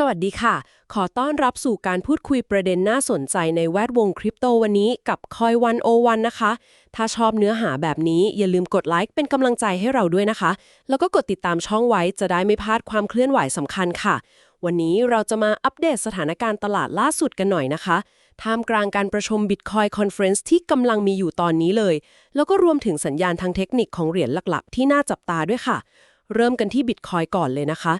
สวัสดีค่ะ ขอต้อนรับสู่การพูดคุยประเด็นน่าสนใจในแวดวงคริปโตวันนี้กับคอยวันโอวันนะคะ ถ้าชอบเนื้อหาแบบนี้อย่าลืมกดไลค์เป็นกำลังใจให้เราด้วยนะคะ แล้วก็กดติดตามช่องไว้จะได้ไม่พลาดความเคลื่อนไหวสำคัญค่ะ วันนี้เราจะมาอัปเดตสถานการณ์ตลาดล่าสุดกันหน่อยนะคะท่ามกลางการประชุม Bitcoin Conference ที่กำลังมีอยู่ตอนนี้เลย แล้วก็รวมถึงสัญญาณทางเทคนิคของเหรียญหลักๆ ที่น่าจับตาด้วยค่ะ เริ่มกันที่ Bitcoin ก่อนเลยนะคะ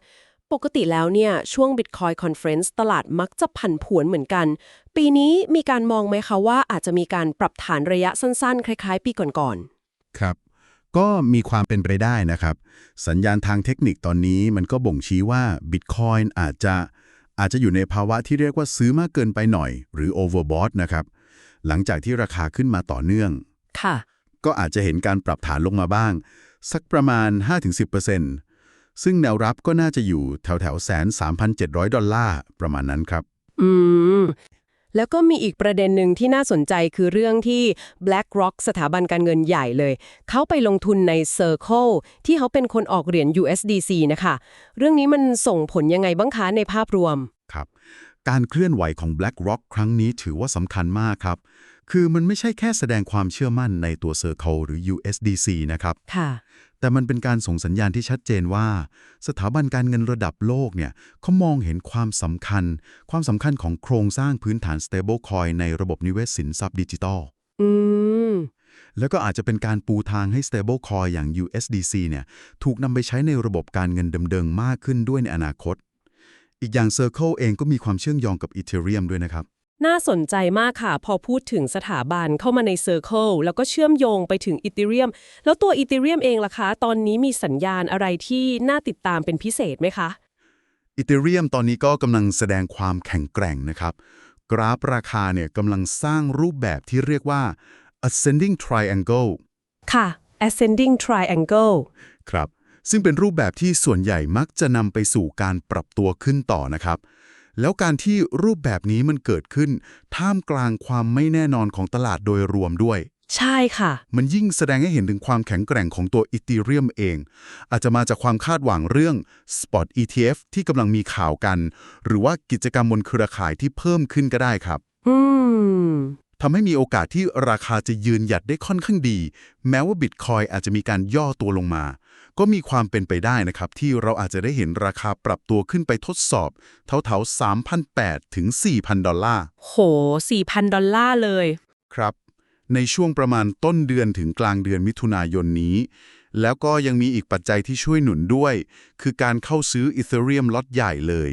ปกติแล้วเนี่ย ช่วง Bitcoin Conference ตลาดมักจะผันผวนเหมือนกัน ปีนี้มีการมองไหมคะว่าอาจจะมีการปรับฐานระยะสั้นๆ คล้ายๆ ปีก่อนครับ ก็มีความเป็นไปได้นะครับ สัญญาณทางเทคนิคตอนนี้มันก็บ่งชี้ว่า Bitcoin อาจจะอาจจะอยู่ในภาวะที่เรียกว่าซื้อมากเกินไปหน่อย หรือ overbought นะครับ หลังจากที่ราคาขึ้นมาต่อเนื่องๆค่ะ ก็อาจจะเห็นการปรับฐานลงมาบ้าง สักประมาณ 5-10% ซึ่งแนวรับก็น่าจะอยู่แถวแถวแสนสามพันเจ็ดร้อยดอลลาร์ประมาณนั้นครับ อืม แล้วก็มีอีกประเด็นหนึ่งที่น่าสนใจคือเรื่องที่ BlackRock สถาบันการเงินใหญ่เลย เขาไปลงทุนใน Circle ที่เขาเป็นคนออกเหรียญ USDC นะคะ เรื่องนี้มันส่งผลยังไงบ้างคะในภาพรวม การเคลื่อนไหวของ BlackRock ครั้งนี้ถือว่าสำคัญมากครับ คือมันไม่ใช่แค่แสดงความเชื่อมั่นในตัว Circle หรือ USDC นะครับ ค่ะ แต่มันเป็นการส่งสัญญาณที่ชัดเจนว่า สถาบันการเงินระดับโลกเนี่ยเขามองเห็นความสำคัญ ความสำคัญของโครงสร้างพื้นฐาน stablecoin ในระบบนิเวศสินทรัพย์ดิจิทัล อืม แล้วก็อาจจะเป็นการปูทางให้ stablecoin อย่าง USDC เนี่ยถูกนำไปใช้ในระบบการเงินเดิมๆมากขึ้นด้วยในอนาคต อีกอย่าง Circle เองก็มีความเชื่อมโยงกับ Ethereum ด้วยนะครับ น่าสนใจมากค่ะ พอพูดถึงสถาบันเข้ามาใน Circle แล้วก็เชื่อมโยงไปถึง Ethereum แล้วตัว Ethereum เองล่ะคะ ตอนนี้มีสัญญาณอะไรที่น่าติดตามเป็นพิเศษไหมคะ Ethereum ตอนนี้ก็กำลังแสดงความแข็งแกร่งนะครับ กราฟราคาเนี่ยกำลังสร้างรูปแบบที่เรียกว่า ascending triangle ค่ะ ascending triangle ครับ ซึ่งเป็นรูปแบบที่ส่วนใหญ่มักจะนำไปสู่การปรับตัวขึ้นต่อนะครับ แล้วการที่รูปแบบนี้มันเกิดขึ้น ท่ามกลางความไม่แน่นอนของตลาดโดยรวมด้วย ใช่ค่ะ มันยิ่งแสดงให้เห็นถึงความแข็งแกร่งของตัว Ethereum เอง อาจจะมาจากความคาดหวังเรื่อง Spot ETF ที่กำลังมีข่าวกัน หรือว่ากิจกรรมบนเครือข่ายที่เพิ่มขึ้นก็ได้ครับ อืม ทำให้มีโอกาสที่ราคาจะยืนหยัดได้ค่อนข้างดี แม้ว่า Bitcoin อาจจะมีการย่อตัวลงมา ก็มีความเป็นไปได้นะครับ ที่เราอาจจะได้เห็นราคาปรับตัวขึ้นไปทดสอบเท่าๆ3,800 ถึง 4,000 ดอลลาร์ โห 4,000 ดอลลาร์เลย ครับ ในช่วงประมาณต้นเดือนถึงกลางเดือนมิถุนายนนี้ แล้วก็ยังมีอีกปัจจัยที่ช่วยหนุนด้วย คือการเข้าซื้อ Ethereum ล็อตใหญ่เลย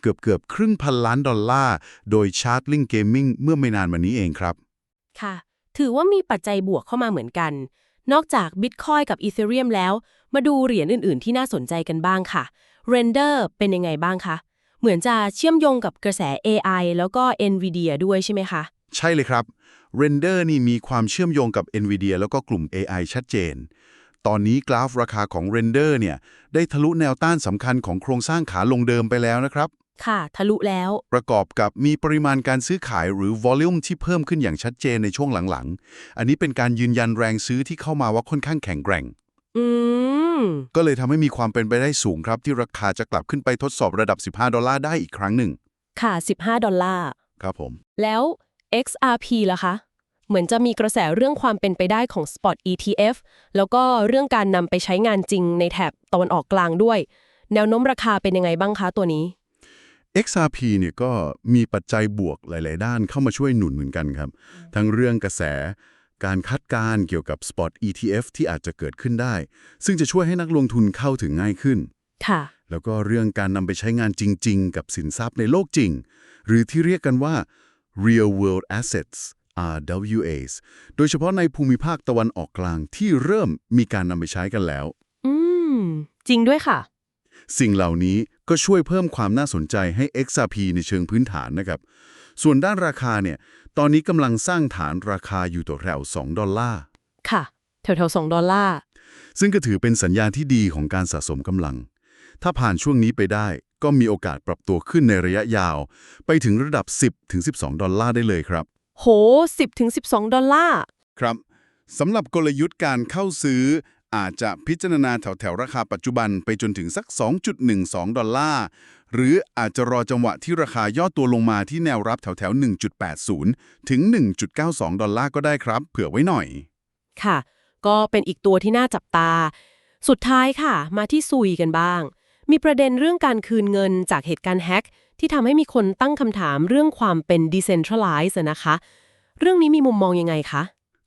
เกือบเกือบครึ่งพันล้านดอลลาร์ โดย Chartling Gaming เมื่อไม่นานมานี้เองครับ ค่ะ ถือว่ามีปัจจัยบวกเข้ามาเหมือนกัน นอกจาก Bitcoin กับ Ethereum แล้ว มาดูเหรียญอื่น ๆ ที่น่าสนใจกันบ้างค่ะ Render เป็นยังไงบ้างคะ เหมือนจะเชื่อมโยงกับกระแส AI แล้วก็ NVIDIA ด้วยใช่ไหมคะ ใช่เลยครับ Render นี่มีความเชื่อมโยงกับ NVIDIA แล้วก็กลุ่ม AI ชัดเจน ตอนนี้กราฟราคาของ Render เนี่ยได้ทะลุแนวต้านสำคัญของโครงสร้างขาลงเดิมไปแล้วนะครับ ค่ะ ทะลุแล้ว ประกอบกับมีปริมาณการซื้อขายหรือ volume ที่เพิ่มขึ้นอย่างชัดเจนในช่วงหลังๆ อันนี้เป็นการยืนยันแรงซื้อที่เข้ามาว่าค่อนข้างแข็งแกร่ง อืม ก็เลยทำให้มีความเป็นไปได้สูงครับ ที่ราคาจะกลับขึ้นไปทดสอบระดับ 15 ดอลลาร์ได้อีกครั้งหนึ่ง ค่ะ 15 ดอลลาร์ ครับผม แล้ว XRP ล่ะคะ เหมือนจะมีกระแสเรื่องความเป็นไปได้ของ Spot ETF แล้วก็เรื่องการนำไปใช้งานจริงในแถบตะวันออกกลางด้วย แนวโน้มราคาเป็นยังไงบ้างคะตัวนี้ XRP เนี่ยก็มีปัจจัยบวกหลาย ๆ ด้านเข้ามาช่วยหนุนเหมือนกันครับ ทั้งเรื่องกระแสการคาดการณ์เกี่ยวกับ Spot ETF ที่อาจจะเกิดขึ้นได้ ซึ่งจะช่วยให้นักลงทุนเข้าถึงง่ายขึ้น ค่ะ แล้วก็เรื่องการนำไปใช้งานจริง ๆ กับสินทรัพย์ในโลกจริง หรือที่เรียกกันว่า real world assets RWAs โดยเฉพาะในภูมิภาคตะวันออกกลางที่เริ่มมีการนำไปใช้กันแล้ว อืม จริงด้วยค่ะ สิ่งเหล่านี้ก็ช่วยเพิ่มความน่าสนใจให้ XRP ในเชิงพื้นฐานนะครับ ส่วนด้านราคาเนี่ย ตอนนี้กำลังสร้างฐานราคาอยู่ตัวแถว 2 ดอลลาร์ ค่ะ แถวๆ 2 ดอลลาร์ ซึ่งก็ถือเป็นสัญญาณที่ดีของการสะสมกำลัง ถ้าผ่านช่วงนี้ไปได้ก็มีโอกาสปรับตัวขึ้นในระยะยาว ไปถึงระดับ 10-12 ดอลลาร์ได้เลยครับ โห 10-12 ดอลลาร์ ครับสำหรับกลยุทธ์การเข้าซื้อ อาจจะพิจารณาแถวแถวๆ ราคาปัจจุบันไปจนถึงสัก 2.12 ดอลลาร์ หรืออาจจะรอจังหวะที่ราคาย่อตัวลงมาที่แนวรับแถวแถวๆ 1.80 ถึง 1.92 ดอลลาร์ก็ได้ครับ เผื่อไว้หน่อย ค่ะ ก็เป็นอีกตัวที่น่าจับตา สุดท้ายค่ะ มาที่ซุยกันบ้าง มีประเด็นเรื่องการคืนเงินจากเหตุการณ์แฮ็ก ที่ทำให้มีคนตั้งคำถามเรื่องความเป็น decentralized อะนะคะ เรื่องนี้มีมุมมองยังไงคะ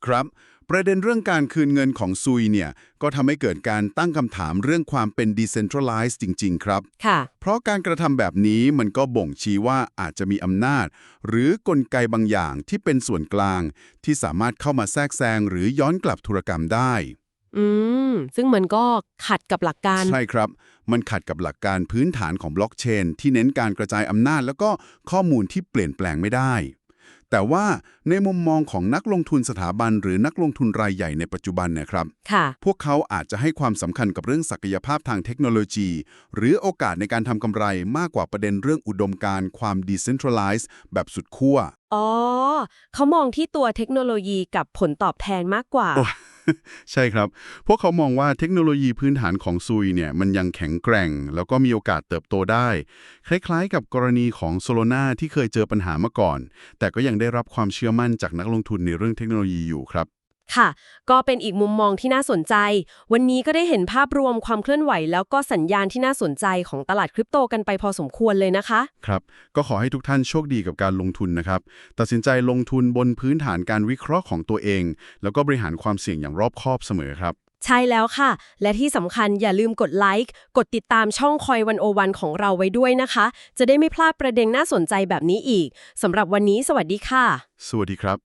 ครับ ประเด็นเรื่องการคืนเงินของซุยเนี่ยก็ทำให้เกิดการตั้งคำถามเรื่องความเป็น decentralized จริง ๆ ครับ ค่ะ เพราะการกระทำแบบนี้มันก็บ่งชี้ว่าอาจจะมีอำนาจ หรือกลไกบางอย่างที่เป็นส่วนกลาง ที่สามารถเข้ามาแทรกแซงหรือย้อนกลับธุรกรรมได้ อืม ซึ่งมันก็ขัดกับหลักการ ใช่ครับ มันขัดกับหลักการพื้นฐานของบล็อกเชนที่เน้นการกระจายอำนาจ แล้วก็ข้อมูลที่เปลี่ยนแปลงไม่ได้ แต่ว่าในมุมมองของนักลงทุนสถาบัน หรือนักลงทุนรายใหญ่ในปัจจุบันเนะครับค่ะพวกเขาอาจจะให้ความสำคัญกับเรื่องศักยภาพทางเทคโนโลยี หรือโอกาสในการทำกำไรมากกว่าประเด็นเรื่องอุดมการณ์ความ decentralized แบบสุดขั้วอ๋อเขามองที่ตัวเทคโนโลยีกับผลตอบแทนมากกว่าโอ้ ใช่ครับ พวกเขามองว่าเทคโนโลยีพื้นฐานของซุยเนี่ยมันยังแข็งแกร่ง แล้วก็มีโอกาสเติบโตได้ คล้ายๆ กับกรณีของโซโลนาที่เคยเจอปัญหามาก่อน แต่ก็ยังได้รับความเชื่อมั่นจากนักลงทุนในเรื่องเทคโนโลยีอยู่ครับ ค่ะ ก็เป็นอีกมุมมองที่น่าสนใจ วันนี้ก็ได้เห็นภาพรวมความเคลื่อนไหว แล้วก็สัญญาณที่น่าสนใจของตลาดคริปโตกันไปพอสมควรเลยนะคะ ครับ ก็ขอให้ทุกท่านโชคดีกับการลงทุนนะครับ ตัดสินใจลงทุนบนพื้นฐานการวิเคราะห์ของตัวเอง แล้วก็บริหารความเสี่ยงอย่างรอบคอบเสมอครับใช่แล้วค่ะ และที่สำคัญอย่าลืมกดไลค์ กดติดตามช่องคอยวันโอวันของเราไว้ด้วยนะคะ จะได้ไม่พลาดประเด็นน่าสนใจแบบนี้อีกสำหรับวันนี้ สวัสดีค่ะ สวัสดีครับ